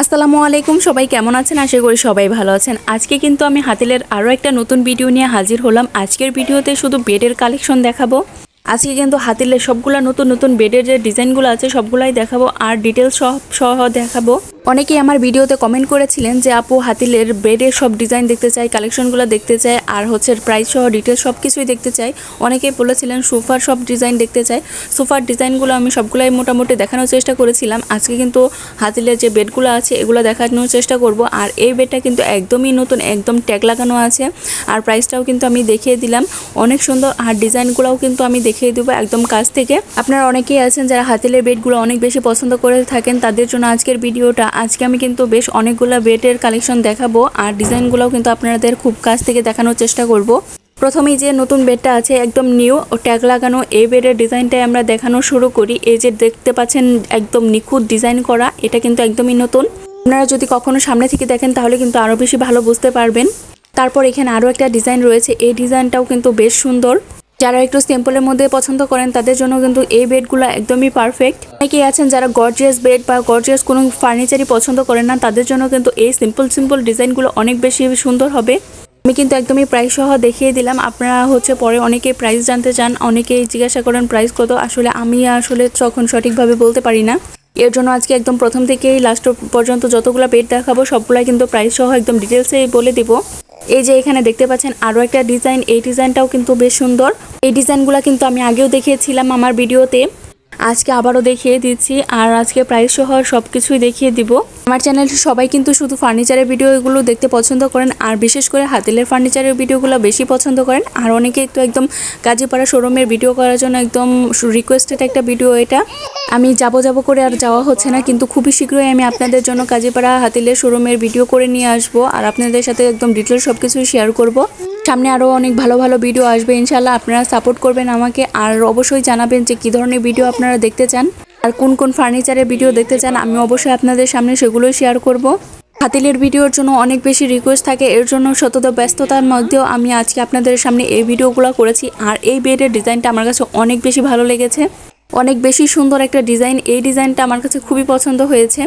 আসসালামু আলাইকুম, সবাই কেমন আছেন? আশা করি সবাই ভালো আছেন। আজকে কিন্তু আমি হাতিলের আরও একটা নতুন ভিডিও নিয়ে হাজির হলাম। আজকের ভিডিওতে শুধু বেডের কালেকশন দেখাবো। আজকে কিন্তু হাতিলের সবগুলা নতুন নতুন বেডের যে ডিজাইনগুলো আছে, সবগুলাই দেখাবো। আর ডিটেলস সহ সহ দেখাবো। অনেকেই আমার ভিডিওতে কমেন্ট করেছিলেন যে, আপু, হাতিলের বেডের সব ডিজাইন দেখতে চাই কালেকশনগুলো দেখতে চাই, আর হচ্ছে প্রাইস সহ ডিটেলস সব কিছুই দেখতে চাই। অনেকেই বলেছিলেন, সোফার সব ডিজাইন দেখতে চাই। সোফার ডিজাইনগুলো আমি সবগুলাই মোটামুটি দেখানোর চেষ্টা করেছিলাম। আজকে কিন্তু হাতিলের যে বেডগুলো আছে, এগুলো দেখানোর চেষ্টা করব। আর এই বেডটা কিন্তু একদমই নতুন, একদম ট্যাগ লাগানো আছে। আর প্রাইসটাও কিন্তু আমি দেখিয়ে দিলাম। অনেক সুন্দর, আর ডিজাইনগুলোও কিন্তু আমি দেখিয়ে দেবো একদম কাছ থেকে। আপনারা অনেকেই আছেন যারা হাতিলের বেডগুলো অনেক বেশি পছন্দ করে থাকেন, তাদের জন্য আজকের ভিডিওটা আজকে আমি কিন্তু বেশ অনেকগুলো বেডের কালেকশন দেখাবো আর ডিজাইনগুলোও কিন্তু আপনাদের খুব কাছ থেকে দেখানোর চেষ্টা করব। প্রথমেই যে নতুন বেডটা আছে একদম নিউ, ও ট্যাগ লাগানো, এই বেডের ডিজাইনটাই আমরা দেখানো শুরু করি। এই যে দেখতে পাচ্ছেন, একদম নিখুঁত ডিজাইন করা, এটা কিন্তু একদমই নতুন। আপনারা যদি কখনো সামনে থেকে দেখেন, তাহলে কিন্তু আরও বেশি ভালো বুঝতে পারবেন। তারপর এখানে আরও একটা ডিজাইন রয়েছে, এই ডিজাইনটাও কিন্তু বেশ সুন্দর। যারা একটু সিম্পলের মধ্যে পছন্দ করেন, তাদের জন্য কিন্তু এই বেডগুলো একদমই পারফেক্ট অনেকেই আছেন যারা গর্জিয়াস বেড বা গর্জিয়াস কোনো ফার্নিচারই পছন্দ করেন না, তাদের জন্য কিন্তু এই সিম্পল সিম্পল ডিজাইনগুলো অনেক বেশি সুন্দর হবে। আমি কিন্তু একদমই প্রাইস সহ দেখিয়ে দিলাম। আপনারা হচ্ছে পরে অনেকে প্রাইস জানতে চান, অনেকেই জিজ্ঞাসা করেন প্রাইস কত। আসলে আমি আসলে তখন সঠিকভাবে বলতে পারি না। এর জন্য আজকে একদম প্রথম থেকেই লাস্ট পর্যন্ত যতগুলো বেড দেখাবো, সবগুলাই কিন্তু প্রাইস সহ একদম ডিটেলসে বলে দিব। এই যে এখানে দেখতে পাচ্ছেন আরও একটা ডিজাইন, এই ডিজাইনটাও কিন্তু বেশ সুন্দর। এই ডিজাইনগুলো কিন্তু আমি আগেও দেখিয়েছিলাম আমার ভিডিওতে। আজকে আবারও দেখিয়ে দিচ্ছি আর আজকে প্রাইস সহ সব কিছুই দেখিয়ে দিব। আমার চ্যানেলে সবাই কিন্তু শুধু ফার্নিচারের ভিডিওগুলো দেখতে পছন্দ করেন আর বিশেষ করে হাতিলের ফার্নিচারের ভিডিওগুলো বেশি পছন্দ করেন। আর অনেকেই তো একদম কাজীপাড়া শোরুমের ভিডিও করার জন্য একদম রিকোয়েস্টেড একটা ভিডিও এটা। আমি যাব যাব করে আর যাওয়া হচ্ছে না, কিন্তু খুবই শীঘ্রই আমি আপনাদের জন্য কাজীপাড়া হাতিলের শোরুমের ভিডিও করে নিয়ে আসব আর আপনাদের সাথে একদম ডিটেল সব কিছুই শেয়ার করব। সামনে আরও অনেক ভালো ভালো ভিডিও আসবে ইনশাল্লাহ আপনারা সাপোর্ট করবেন আমাকে আর অবশ্যই জানাবেন যে কী ধরনের ভিডিও আপনারা দেখতে চান আর কোন কোন ফার্নিচারের ভিডিও দেখতে চান, আমি অবশ্যই আপনাদের সামনে সেগুলোই শেয়ার করব। হাতিলের ভিডিওর জন্য অনেক বেশি রিকোয়েস্ট থাকে, এর জন্য শতত ব্যস্ততার মধ্যেও আমি আজকে আপনাদের সামনে এই ভিডিওগুলো করেছি আর এই বেডের ডিজাইনটা আমার কাছে অনেক বেশি ভালো লেগেছে। অনেক বেশি সুন্দর একটা ডিজাইন এই ডিজাইনটা আমার কাছে খুবই পছন্দ হয়েছে।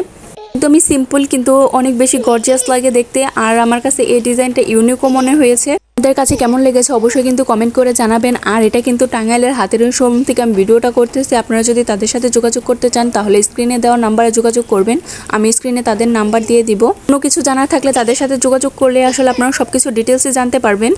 একদমই সিম্পল কিন্তু অনেক বেশি গর্জিয়াস লাগে দেখতে, আর আমার কাছে এই ডিজাইনটা ইউনিকও মনে হয়েছে। আপনাদের কাছে কেমন লেগেছে অবশ্যই কিন্তু কমেন্ট করে জানাবেন। আর এটা কিন্তু টাঙ্গাইলের হাতের শোরুম থেকে আমি ভিডিওটা করতেছি। আপনারা যদি তাদের সাথে যোগাযোগ করতে চান, তাহলে স্ক্রিনে দেওয়া নাম্বারে যোগাযোগ করবেন। আমি স্ক্রিনে তাদের নাম্বার দিয়ে দিব। কোনো কিছু জানার থাকলে তাদের সাথে যোগাযোগ করলে আসলে আপনারা সব কিছু ডিটেলসে জানতে পারবেন।